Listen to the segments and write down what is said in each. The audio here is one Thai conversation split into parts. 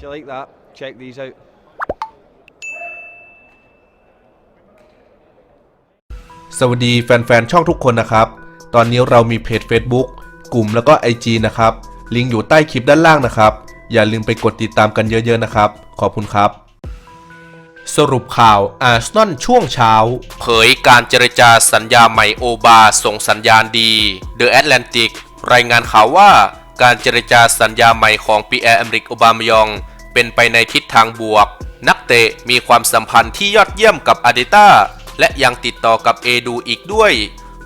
If you like that, check these out. สวัสดีแฟนๆ ช่องทุกคนนะครับ ตอนนี้เรามีเพจ Facebook กลุ่มแล้วก็ IG นะครับ ลิงก์อยู่ใต้คลิปด้านล่างนะครับ อย่าลืมไปกดติดตามกันเยอะๆนะครับ ขอบคุณครับ สรุปข่าวอาร์เซนอลช่วงเช้า เผยการเจรจาสัญญาใหม่โอบาส่งสัญญาณดี The Atlantic รายงานข่าวว่าการเจรจาสัญญาใหม่ของปีแอร์อเมริกโอบามายอง เป็นไปในทิศทางบวก นักเตะมีความสัมพันธ์ที่ยอดเยี่ยมกับอาเดต้าและยังติดต่อกับเอดูอีกด้วย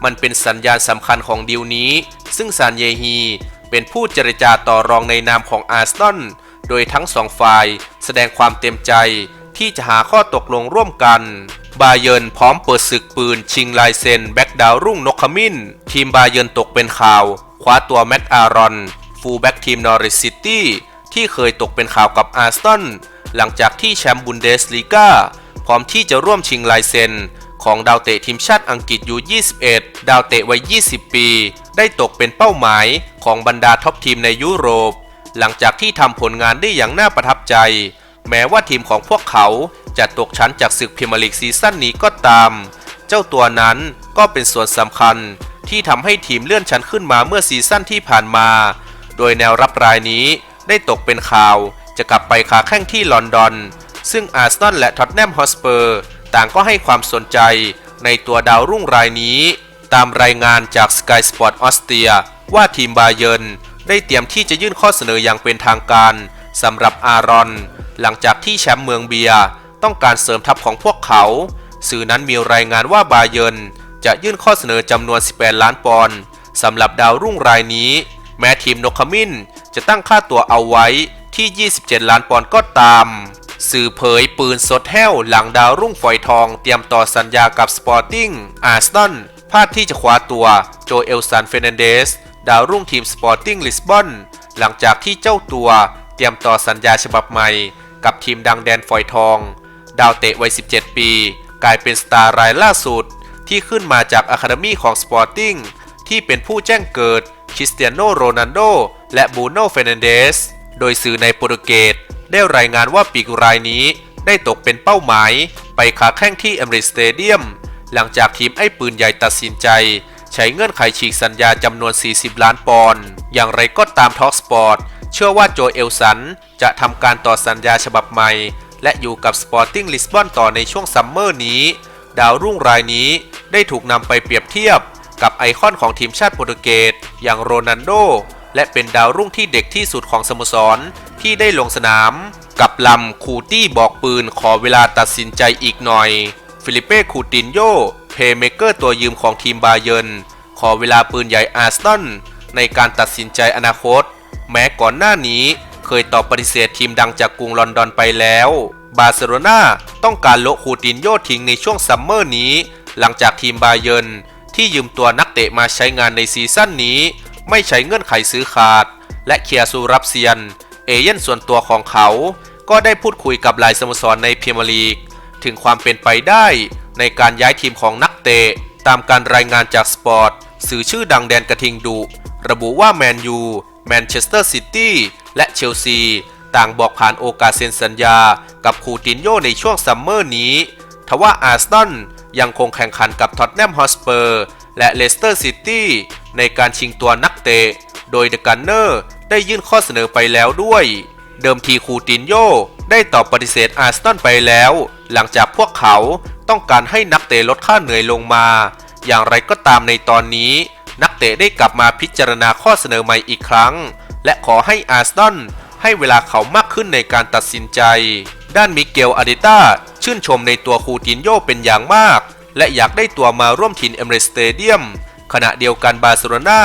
มันเป็นสัญญาณสำคัญของดีลนี้ ซึ่งซานเยฮีเป็นผู้เจรจาต่อรองในนามของอาร์เซนอลโดยทั้งสองฝ่ายแสดงความเต็มใจที่จะหาข้อตกลงร่วมกัน บาเยินพร้อมเปิดศึกปืนชิงลายเซนแบ็กดาวรุ่งนกขมิ้น ทีมบาเยินตกเป็นข่าว คว้าตัวแม็กอารอน ฟูลแบ็กทีมนอริสซิตี้ ที่เคยตกเป็นข่าวกับอาร์เซนหลังจากที่แชมป์บุนเดสลีกาพร้อมที่จะร่วมชิงลายเซ็นของดาวเตะทีมชาติอังกฤษอยู่21 ดาวเตะวัย 20 ปี ได้ตกเป็นเป้าหมายของบรรดาท็อปทีมในยุโรป หลังจากที่ทำผลงานได้อย่างน่าประทับใจ แม้ว่าทีมของพวกเขาจะตกชั้นจากศึกพรีเมียร์ลีกซีซั่นนี้ก็ตาม เจ้าตัวนั้นก็เป็นส่วนสำคัญที่ทำให้ทีมเลื่อนชั้นขึ้นมาเมื่อซีซั่นที่ผ่านมา โดยแนวรับรายนี้ ได้ตกเป็นข่าว จะกลับไปขาแข้งที่ลอนดอน ซึ่งอาร์เซนอลและท็อตแนมฮอสเปอร์ต่างก็ให้ความสนใจในตัวดาวรุ่งรายนี้ ตามรายงานจาก Sky Sport ออสเตรีย ว่าทีมบาเยินได้เตรียมที่จะยื่นข้อเสนออย่างเป็นทางการสำหรับอารอน หลังจากที่แชมป์เมืองเบียต้องการเสริมทัพของพวกเขา สื่อนั้นมีรายงานว่าบาเยินจะยื่นข้อเสนอจำนวน 18 ล้านปอนด์สำหรับดาวรุ่งรายนี้ แม้ทีมนกขมิ้น จะตั้งค่าตัวเอาไว้ที่ 27 ล้านปอนด์ก็ตาม สื่อเผยปืนสดแห้วหลังดาวรุ่งฝอยทองเตรียมต่อสัญญากับสปอร์ติ้งอาร์ซนอลพลาดที่จะคว้าตัวโจเอลสันเฟรนันเดส ดาวรุ่งทีมสปอร์ติ้งลิสบอนหลังจากที่เจ้าตัวเตรียมต่อสัญญาฉบับใหม่ กับทีมดังแดนฝอยทอง ดาวเตะวัย 17 ปี กลายเป็นสตาร์รายล่าสุด ที่ขึ้นมาจากอะคาเดมีของสปอร์ติ้งที่เป็นผู้แจ้งเกิด คริสเตียโนโรนัลโด และบูโน่เฟรนันเดส โดยสื่อในโปรตุเกสได้รายงานว่าปีกรายนี้ได้ตกเป็นเป้าหมาย ไปขาแข้งที่เอมริสเตเดียม หลังจากทีมไอ้ปืนใหญ่ตัดสินใจ ใช้เงื่อนไขฉีกสัญญาจำนวน 40 ล้านปอนด์ อย่างไรก็ตามทอกสปอร์ตเชื่อว่าโจเอลสันจะทำการต่อสัญญาฉบับใหม่ และอยู่กับ Sporting Lisbon ต่อในช่วงซัมเมอร์นี้ ดาวรุ่งรายนี้ได้ถูกนำไปเปรียบเทียบ กับไอคอนของทีมชาติโปรตุเกสอย่างโรนัลโด และเป็นดาวรุ่งที่เด็กที่สุดของสโมสรที่ได้ลงสนาม กับลำคูตี้บอกปืนขอเวลาตัดสินใจอีกหน่อย ฟิลิเป้คูตินโยเพย์เมเกอร์ตัวยืมของทีมบาเยินขอเวลาปืนใหญ่อาร์เซนในการตัดสินใจอนาคต แม้ก่อนหน้านี้เคยตอบปฏิเสธทีมดังจากกรุงลอนดอนไปแล้ว บาร์เซโลนาต้องการโลคูตินโยทิ้งในช่วงซัมเมอร์นี้ หลังจากทีมบาเยิน ที่ยืมตัวนักเตะมาใช้งานในซีซั่นนี้ ไม่ใช้เงื่อนไขซื้อขาด และเคียร์ซูรับเซียน เอเย่นส่วนตัวของเขา ก็ได้พูดคุยกับหลายสโมสรในพรีเมียร์ลีก ถึงความเป็นไปได้ในการย้ายทีมของนักเตะ ตามการรายงานจากสปอร์ตสื่อชื่อดังแดนกระทิงดุ ระบุว่าแมนยู แมนเชสเตอร์ซิตี้และเชลซี ต่างบอกผ่านโอกาสเซ็นสัญญา กับคูตินโยในช่วงซัมเมอร์นี้ ทว่าอาร์เซนอล ยังคงแข่งขันกับท็อตแนมฮอสเปอร์และเลสเตอร์ซิตี้ในการชิงตัวนักเตะ โดยเดอะกันเนอร์ได้ยื่นข้อเสนอไปแล้วด้วย เดิมทีคูตินโยได้ตอบปฏิเสธอาร์เซนอลไปแล้ว หลังจากพวกเขาต้องการให้นักเตะลดค่าเหนื่อยลงมา อย่างไรก็ตามในตอนนี้ นักเตะได้กลับมาพิจารณาข้อเสนอใหม่อีกครั้ง และขอให้อาร์เซนอลให้เวลาเขามากขึ้นในการตัดสินใจ ด้านมิเกลอาดิต้าชื่นชมในตัวคูตินโยเป็นอย่างมาก และอยากได้ตัวมาร่วมทีมเอมเรสเตเดียมขณะเดียวกันบาร์เซโลนา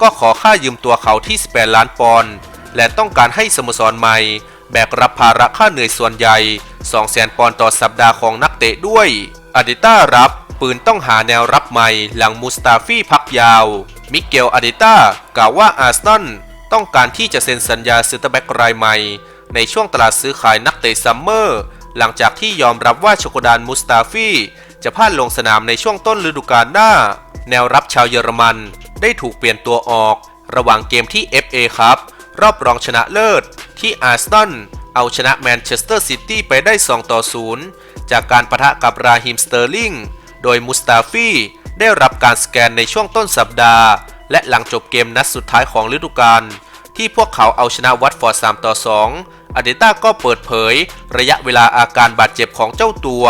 ก็ขอค่ายืมตัวเขาที่ 18 ล้านปอนด์และต้องการให้สโมสรใหม่ แบกรับภาระค่าเหนื่อยส่วนใหญ่ 200,000 ปอนด์ต่อสัปดาห์ของนักเตะด้วยอาดิต้ารับปืนต้องหาแนวรับใหม่ หลังมูสตาฟีพักยาว มิเกลอาดิต้ากล่าวว่าอาร์เซนอลต้องการที่จะเซ็นสัญญาซื้อตแบ็กรายใหม่ ในช่วงตลาดซื้อขายนักเตะซัมเมอร์ หลังจากที่ยอมรับว่าโชโกดานมุสตาฟี จะพลาดลงสนามในช่วงต้นฤดูกาลหน้า แนวรับชาวเยอรมัน ได้ถูกเปลี่ยนตัวออก ระหว่างเกมที่ FA ครับ รอบรองชนะเลิศ ที่อาร์เซนเอาชนะแมนเชสเตอร์ซิตี้ไปได้ 2 ต่อ 0 จากการประทะกับราฮิมสเตอร์ลิงโดยมุสตาฟีได้รับการสแกนในช่วงต้นสัปดาห์ และหลังจบเกมนัดสุดท้ายของฤดูกาลที่พวกเขาเอาชนะวัตฟอร์ด 3 ต่อ 2 อเดต้าก็เปิดเผย ระยะเวลาอาการบาดเจ็บของเจ้าตัว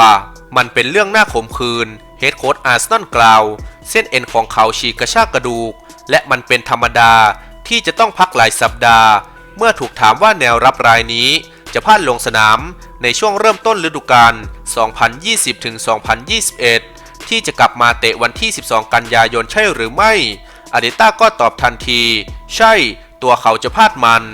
มันเป็นเรื่องน่าขมขื่นเฮดโค้ชอาร์เซนอลกล่าว เส้นเอ็นของเขาฉีกกระชากกระดูก และมันเป็นธรรมดาที่จะต้องพักหลายสัปดาห์ เมื่อถูกถามว่าแนวรับรายนี้ จะพลาดลงสนามในช่วงเริ่มต้นฤดูกาล 2020-2021 ที่จะกลับมาเตะวันที่ 12 กันยายนใช่หรือไม่อเดต้าก็ตอบทันที ใช่ ตัวเขาจะพลาดมัน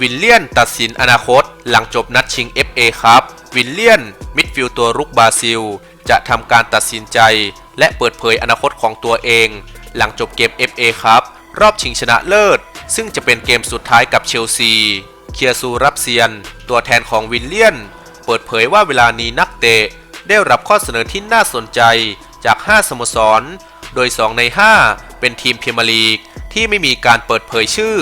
วิลเลียนตัดสินอนาคต หลังจบนัดชิง FA ครับ วิลเลียน มิ ฟิลด์ตัวรุกบราซิล จะทำการตัดสินใจ และเปิดเผยอนาคตของตัวเอง หลังจบเกม FA ครับ รอบชิงชนะเลิศ ซึ่งจะเป็นเกมสุดท้ายกับเชลซี เคียซูรับเซียน ตัวแทนของวิลเลียน เปิดเผยว่าเวลานี้นักเตะ ได้รับข้อเสนอที่น่าสนใจจาก 5 สโมสร โดย 2 ใน 5 เป็นทีมพรีเมียร์ลีกที่ไม่มีการเปิดเผยชื่อ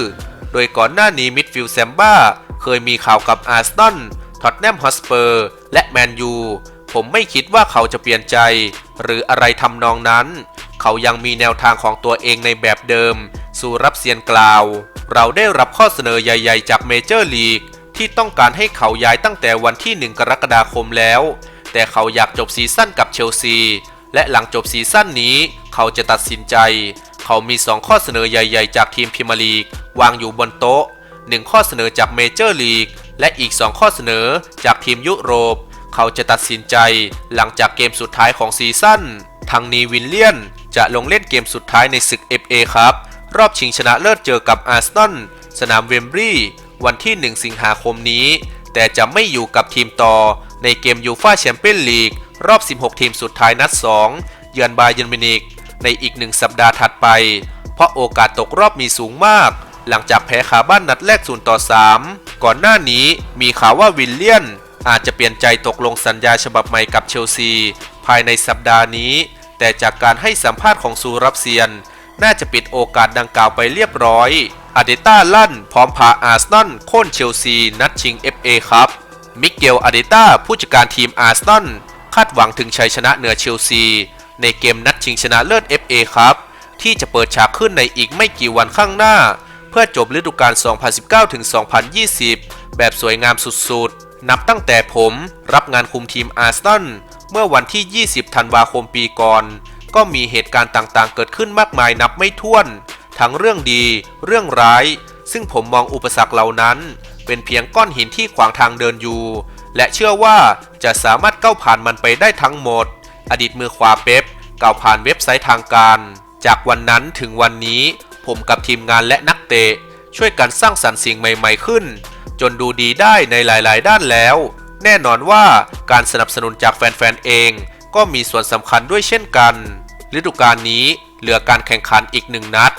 โดยก่อนหน้านี้มิดฟิลด์แซมบ้าเคยมีข่าวกับอาร์เซนท็อตแนมฮอสเปอร์ และแมนยูผมไม่คิดว่าเขาจะเปลี่ยนใจ หรืออะไรทำนองนั้น เขายังมีแนวทางของตัวเองในแบบเดิม สู่รับเซียนกล่าว เราได้รับข้อเสนอใหญ่ๆ จากเมเจอร์ลีก ที่ต้องการให้เขาย้ายตั้งแต่วันที่ 1 กรกฎาคมแล้ว แต่เขาอยากจบซีซั่นกับเชลซี และหลังจบซีซั่นนี้ เขาจะตัดสินใจ เขามี 2 ข้อเสนอใหญ่ๆ จากทีมพรีเมียร์ลีก วางอยู่บนโต๊ะ 1 ข้อเสนอจากเมเจอร์ลีก และอีก 2 ข้อเสนอจากทีมยุโรป เขาจะตัดสินใจหลังจากเกมสุดท้ายของซีซั่นทางนีวินเลียนจะลงเล่นเกมสุดท้ายในศึก FA ครับ รอบชิงชนะเลิศเจอกับอาร์เซนอลสนามเวมบรีวันที่ 1 สิงหาคมนี้ แต่จะไม่อยู่กับทีมต่อในเกมยูฟาแชมเปี้ยนลีกรอบ 16 ทีมสุดท้ายนัด 2 เยือนบาเยนมินิกในอีกหนึ่งสัปดาห์ถัดไป เพราะโอกาสตกรอบมีสูงมาก หลังจากแพ้คาบ้านนัดแรก0ต่อ3 ก่อนหน้านี้มีข่าวว่าวิลเลียน อาจจะเปลี่ยนใจตกลงสัญญาฉบับใหม่กับเชลซี ภายในสัปดาห์นี้ แต่จากการให้สัมภาษณ์ของซูรับเซียน น่าจะปิดโอกาสดังกล่าวไปเรียบร้อยอาเดต้าลั่น พร้อมพาอาร์เซนอลโค่นเชลซี นัดชิง FA ครับ มิเกลอาเดต้าผู้จัดการทีมอาร์เซนอลคาดหวังถึงชัยชนะเหนือเชลซี ในเกมนัดชิงชนะเลิศ FA ครับ ที่จะเปิดฉากขึ้นในอีกไม่กี่วันข้างหน้า เพื่อจบฤดูกาล 2019-2020 แบบสวยงามสุดๆ นับตั้งแต่ผมรับงานคุมทีมอาร์เซนอลเมื่อวันที่ 20 ธันวาคมปีก่อน ก็มีเหตุการณ์ต่างๆ เกิดขึ้นมากมายนับไม่ถ้วน ทั้งเรื่องดี เรื่องร้าย ซึ่งผมมองอุปสรรคเหล่านั้น เป็นเพียงก้อนหินที่ขวางทางเดินอยู่ และเชื่อว่าจะสามารถก้าวผ่านมันไปได้ทั้งหมด อดีตมือขวาเป๊ปกล่าวผ่านเว็บไซต์ทางการ จากวันนั้นถึงวันนี้ ผมกับทีมงานและนักเตะ ช่วยกันสร้างสรรค์สิ่งใหม่ๆขึ้น จนดูดีได้ในหลายๆ ด้านแล้ว แน่นอนว่าการสนับสนุนจากแฟนๆเอง ก็มีส่วนสำคัญด้วยเช่นกันฤดูกาลนี้เหลือการแข่งขันอีกหนึ่งนัด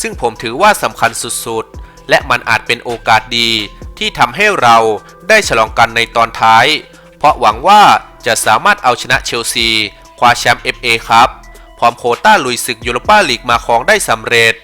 ซึ่งผมถือว่าสำคัญสุดๆ และมันอาจเป็นโอกาสดี ที่ทำให้เราได้ฉลองกันในตอนท้าย เพราะหวังว่าจะสามารถเอาชนะเชลซีคว้าแชมป์ FA ครับ พร้อมโคต้าลุยศึกยูโรปาลีกมาครองได้สำเร็จ